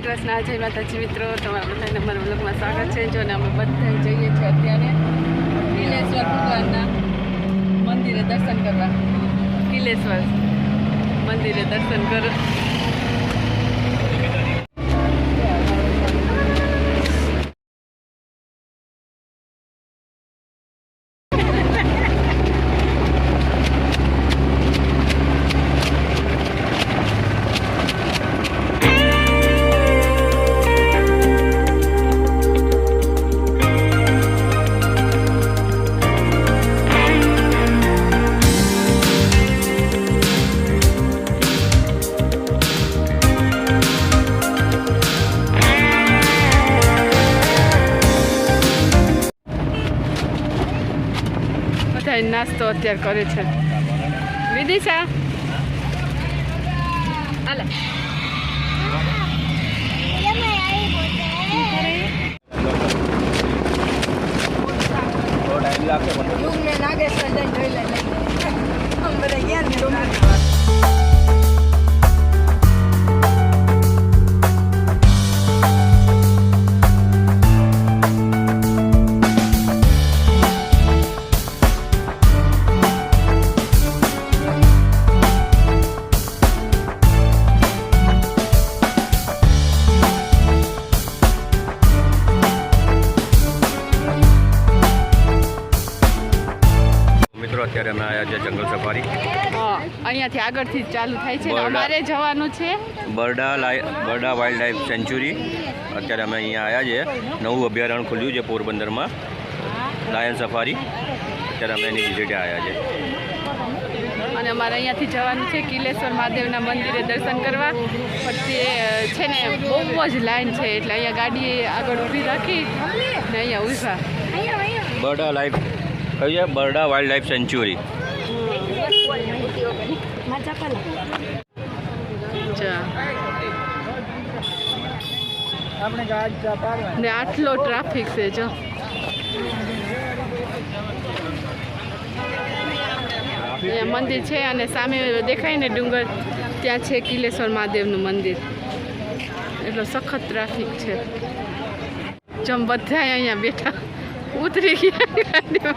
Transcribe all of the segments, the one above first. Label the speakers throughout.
Speaker 1: શ્રી કૃષ્ણ, જય માતાજી મિત્રો. તમારા બધાને અમારા બ્લોગમાં સ્વાગત છે. જો ને અમે બધા જઈએ છીએ અત્યારે કિલેશ્વર ભગવાનના મંદિરે દર્શન કરવા. કિલેશ્વર મંદિરે દર્શન કરો નાસ્તો અત્યારે કરે છે. વિદિશા. હાલે. અહીંયાથી આગળથી જ ચાલુ થાય છે અમારે જવાનું છે.
Speaker 2: Barda Barda wildlife sanctuary. અત્યારે અમે અહીંયા આવ્યા છે નવું અભયારણ્ય ખુલ્યું છે પોરબંદરમાં. Lion safari. અત્યારે અમે એની વિઝિટે આવ્યા છે
Speaker 1: અને અમારે અહીંયાથી જવાનું છે કિલેશ્વર મહાદેવના મંદિરે દર્શન કરવા. પછી છે ને બહુ જ લાઈન છે એટલે અહીંયા ગાડી આગળ ઊભી રાખી ને અહીંયા ઊભા
Speaker 2: બરડા લાઈફ કહીએ બરડા વાઇલ્ડ લાઈફ સેન્ચુરી.
Speaker 1: જા. ને આટલો ટ્રાફિક છે જો. અહીંયા મંદિર છે અને સામે દેખાય ને ડુંગર ત્યાં છે કિલેશ્વર મહાદેવનું મંદિર. એટલો સખત ટ્રાફિક છે. જમ બધા અહીંયા બેઠા ઉતરી ગયા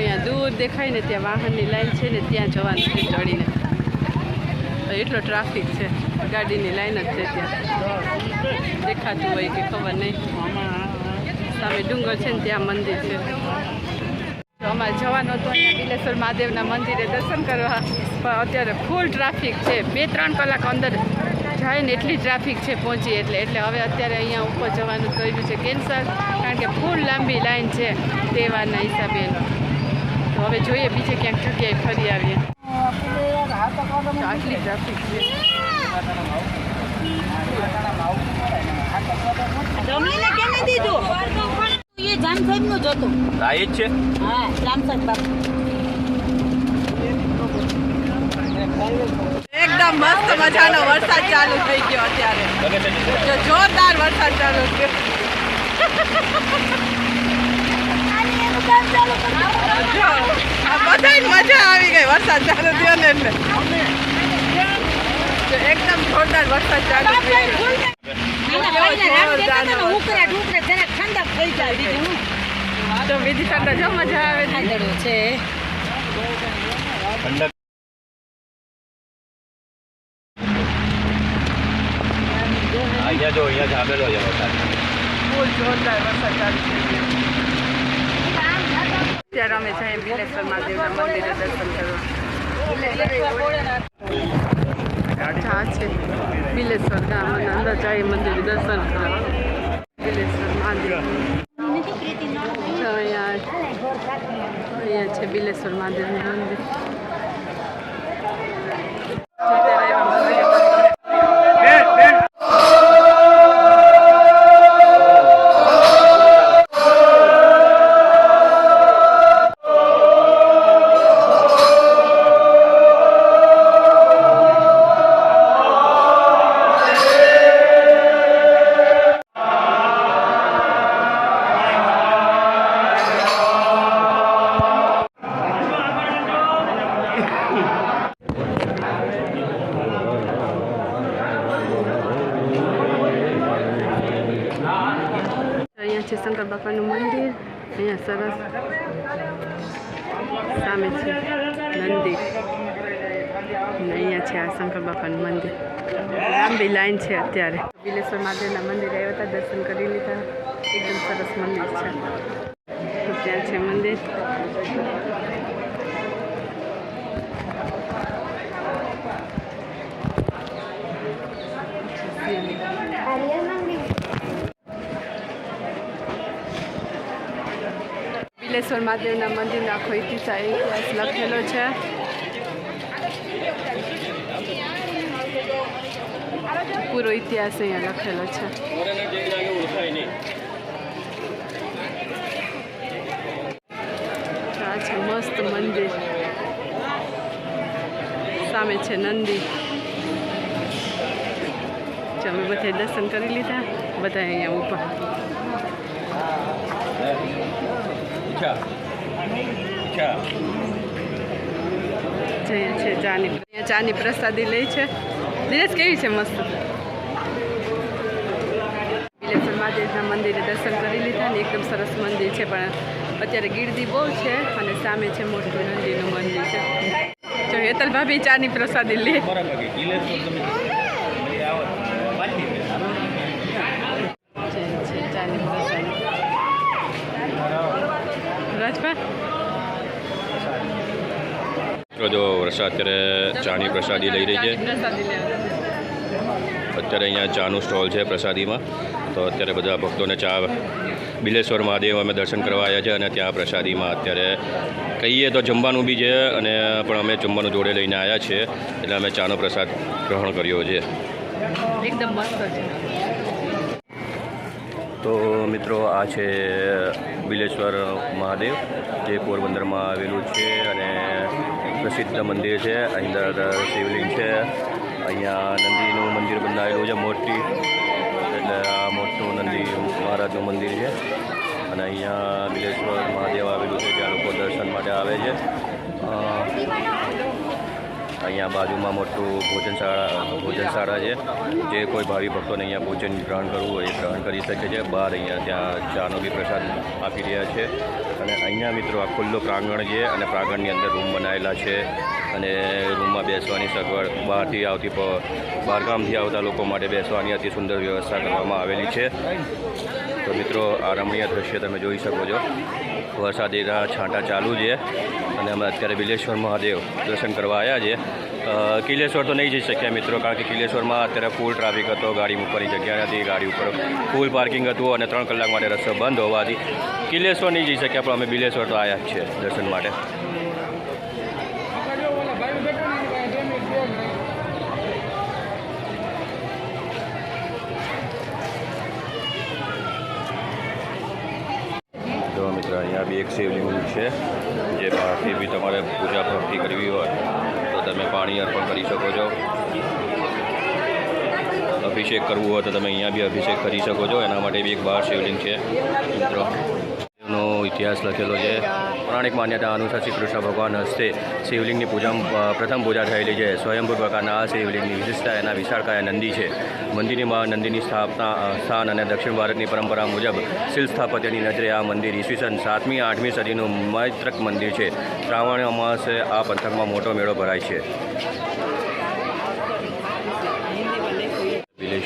Speaker 1: અહીંયા દૂર દેખાય ને ત્યાં વાહનની લાઈન છે ને ત્યાં જવાનું છે ચડીને. એટલો ટ્રાફિક છે. ગાડીની લાઈન જ છે ત્યાં. દેખાતું હોય કે ખબર નહીં. સામે ડુંગર છે ને ત્યાં મંદિર છે. અમારે જવાનું હતું અહીંયા બિલેશ્વર મહાદેવના મંદિરે દર્શન કરવા. પણ અત્યારે ફૂલ ટ્રાફિક છે. બે, ત્રણ કલાક અંદર જાય ને એટલી ટ્રાફિક છે પહોંચી એટલે. એટલે હવે અત્યારે અહીંયા ઉપર જવાનું કર્યું છે. કેન્સર કારણ કે ફૂલ લાંબી લાઈન છે. તહેવારના હિસાબે. તો હવે જોઈએ બીજે ક્યાંક જગ્યાએ ફરી આવીએ. આટલી ટ્રાફિક છે.
Speaker 3: જમીને કેને દીધું? એ જાનનું જ હતું.
Speaker 2: આ જ છે.
Speaker 3: હા જાન સાહેબ બાપુ.
Speaker 1: એકદમ મસ્ત મજાનો વરસાદ ચાલુ થઈ ગયો અત્યારે. જોરદાર વરસાદ ચાલુ થયો. જો મજા આવી ગઈ વરસાદ ચાલુ થયો ને એટલે. એકદમ જોરદાર વરસાદ ચાલુ
Speaker 3: બીજું
Speaker 1: જો મજા આવે છે.
Speaker 2: ઠંડક અહીંયા જો અહીંયા છે વરસાદ.
Speaker 1: જોરદાર વરસાદ ચાલુ ગયો ત્યારે અમે જઈએ બિલેશ્વર મહાદેવના મંદિરે દર્શન કરવા. જા છે. બિલેશ્વર અંદર જઈએ મંદિરે દર્શન બિલેશ્વર મહાદેવ. અહીંયા અહીંયા છે બિલેશ્વર મહાદેવનું મંદિરે. અહીંયા સરસ સામે છે નંદી અને અહીંયા છે આ શંકર બાપાનું મંદિર. લાંબી લાઈન છે અત્યારે. બિલેશ્વર મહાદેવના મંદિર આવ્યા હતા, દર્શન કરી લીધા. એકદમ સરસ મંદિર છે. ત્યાં છે મંદિર. બિલેશ્વર મહાદેવના મંદિરનો આખો ઇતિહાસ ઇતિહાસ લખેલો છે. પૂરો ઇતિહાસ અહીંયા લખેલો છે. આ છે મસ્ત મંદિર. સામે છે નંદી. અમે બધા દર્શન કરી લીધા બધા અહીંયા ઊભા. જઈએ છે ચાની ચાની પ્રસાદી લે છે. દિનેશ કેવી છે મસ્ત? બિલેશ્વર મહાદેવના મંદિરે દર્શન કરી લીધા ને એકદમ સરસ મંદિર છે પણ અત્યારે ગીરદી બહુ છે અને સામે છે મોટું નંદીનું મંદિર છે. જો હેતલ ભાભી ચાની પ્રસાદી લે.
Speaker 2: બરાબર કે કિલેશ્વર તમે પછી આવો પાછી
Speaker 1: છે છે ચાની પ્રસાદી રાજભા
Speaker 2: મિત્રો જો વર્ષા અત્યારે ચાની પ્રસાદી લઈ રહી છે. અત્યારે અહીંયા ચાનું સ્ટોલ છે પ્રસાદીમાં. તો અત્યારે બધા ભક્તોને ચા બિલેશ્વર મહાદેવ અમે દર્શન કરવા આવ્યા છે અને ત્યાં પ્રસાદીમાં અત્યારે કહીએ તો જમવાનું બી છે અને પણ અમે જમવાનું જોડે લઈને આવ્યા છીએ. એટલે અમે ચાનો પ્રસાદ ગ્રહણ કર્યો છે.
Speaker 1: એકદમ મસ્ત છે.
Speaker 2: તો મિત્રો આ છે બિલેશ્વર મહાદેવ જે પોરબંદરમાં આવેલું છે અને પ્રસિદ્ધ મંદિર છે અંદર શિવલિંગ છે. અહીંયા નંદીનું મંદિર બંધાયેલું છે મોટી એટલે આ મોટું નંદી મહારાજનું મંદિર છે. અને અહીંયા બિલેશ્વર મહાદેવ આવેલું છે, જ્યાં લોકો દર્શન માટે આવે છે. અહીંયા બાજુમાં મોટું ભોજનશાળા ભોજનશાળા છે, જે કોઈ ભાવિ ભક્તોને અહીંયા ભોજન ગ્રહણ કરવું હોય એ ગ્રહણ કરી શકે છે. બહાર અહીંયા ત્યાં ચાનો બી પ્રસાદ આપી રહ્યા છે. અને અહીંયા મિત્રો આ ખુલ્લું પ્રાંગણ છે અને પ્રાંગણની અંદર રૂમ બનાવેલા છે અને રૂમમાં બેસવાની સગવડ બહારથી આવતી બહારગામથી આવતા લોકો માટે બેસવાની અતિ સુંદર વ્યવસ્થા કરવામાં આવેલી છે. તો મિત્રો, આ રમણીય દ્રશ્ય તમે જોઈ શકો છો. વરસાદીના છાંટા ચાલુ છે. અને અમે અત્યારે બિલેશ્વર મહાદેવ દર્શન કરવા આવ્યા છે કિલેશ્વર તો નહીં જઈ શક્યા મિત્રો, કારણ કે કિલેશ્વરમાં અત્યારે ફૂલ ટ્રાફિક હતો, ગાડી મૂકવાની જગ્યા નથી, ગાડી ઉપર ફૂલ પાર્કિંગ હતું અને ત્રણ કલાક માટે રસ્તો બંધ હોવાથી કિલેશ્વર નહીં જઈ શક્યા, પણ અમે બિલેશ્વર તો આવ્યા જ છે દર્શન માટે તો મિત્રો અહીંયા બી એક શિવલિંગ છે જે બહારથી બી તમારે પૂજા ભક્તિ કરવી હોય, તો તમે પાણી અર્પણ કરી શકો છો. અભિષેક કરવું હોય તો તમે અહીંયા બી અભિષેક કરી શકો છો. એના માટે બી એક બહાર શિવલિંગ છે, મિત્રો. ઇતિહાસ લખેલો છે. પૌરાણિક માન્યતા અનુસાર શ્રી કૃષ્ણ ભગવાન હસ્તે શિવલિંગની પૂજા, પ્રથમ પૂજા થયેલી છે. સ્વયંભૂ પ્રકારના આ શિવલિંગની વિશેષતા એના વિશાળકાય નંદી છે. મંદિરની નંદીની સ્થાપના સ્થાન અને દક્ષિણ ભારતની પરંપરા મુજબ શિલ સ્થાપત્યની નજરે આ મંદિર ઈસવીસન સાતમી આઠમી સદીનું મૈત્રક મંદિર છે. શ્રાવણ અમાસે આ પંથકમાં મોટો મેળો ભરાય છે.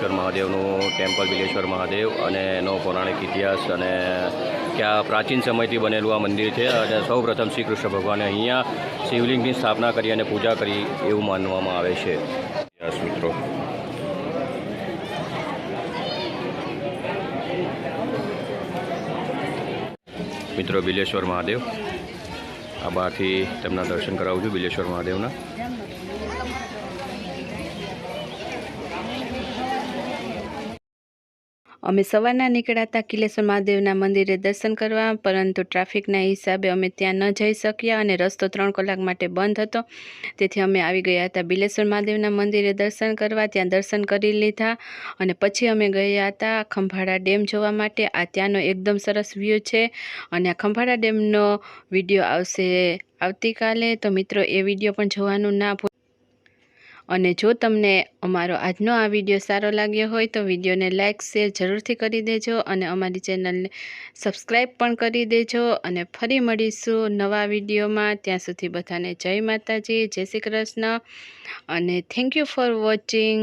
Speaker 2: બિલેશ્વર મહાદેવનું, ટેમ્પલ બિલેશ્વર મહાદેવ અને એનો પૌરાણિક ઇતિહાસ અને ક્યાં પ્રાચીન સમયથી બનેલું આ મંદિર છે. અને સૌ પ્રથમ શ્રી કૃષ્ણ ભગવાને અહીંયા શિવલિંગની સ્થાપના કરી અને પૂજા કરી એવું માનવામાં આવે છે. મિત્રો. મિત્રો, બિલેશ્વર મહાદેવ. આ બહારથી તેમના દર્શન કરાવું છું બિલેશ્વર મહાદેવના.
Speaker 1: અમે સવારના નીકળ્યા હતા કિલેશ્વર મહાદેવના મંદિરે દર્શન કરવા, પરંતુ ટ્રાફિકના હિસાબે અમે ત્યાં ન જઈ શક્યા અને રસ્તો ત્રણ કલાક માટે બંધ હતો. તેથી અમે આવી ગયા હતા બિલેશ્વર મહાદેવના મંદિરે દર્શન કરવા, ત્યાં દર્શન કરી લીધા અને પછી અમે ગયા હતા ખંભાળા ડેમ જોવા માટે. આ ત્યાંનો એકદમ સરસ વ્યૂ છે અને આ ખંભાળા ડેમનો વીડિયો આવશે આવતીકાલે. તો મિત્રો, એ વીડિયો પણ જોવાનું ના અને જો તમને અમારો આજનો આ વીડિયો સારો લાગ્યો હોય તો વિડીયોને લાઇક શેર જરૂરથી કરી દેજો અને અમારી ચેનલને સબસ્ક્રાઈબ પણ કરી દેજો અને ફરી મળીશું નવા વિડીયોમાં. ત્યાં સુધી બધાને જય માતાજી, જય શ્રી કૃષ્ણ અને થેન્ક યુ ફોર વોચિંગ.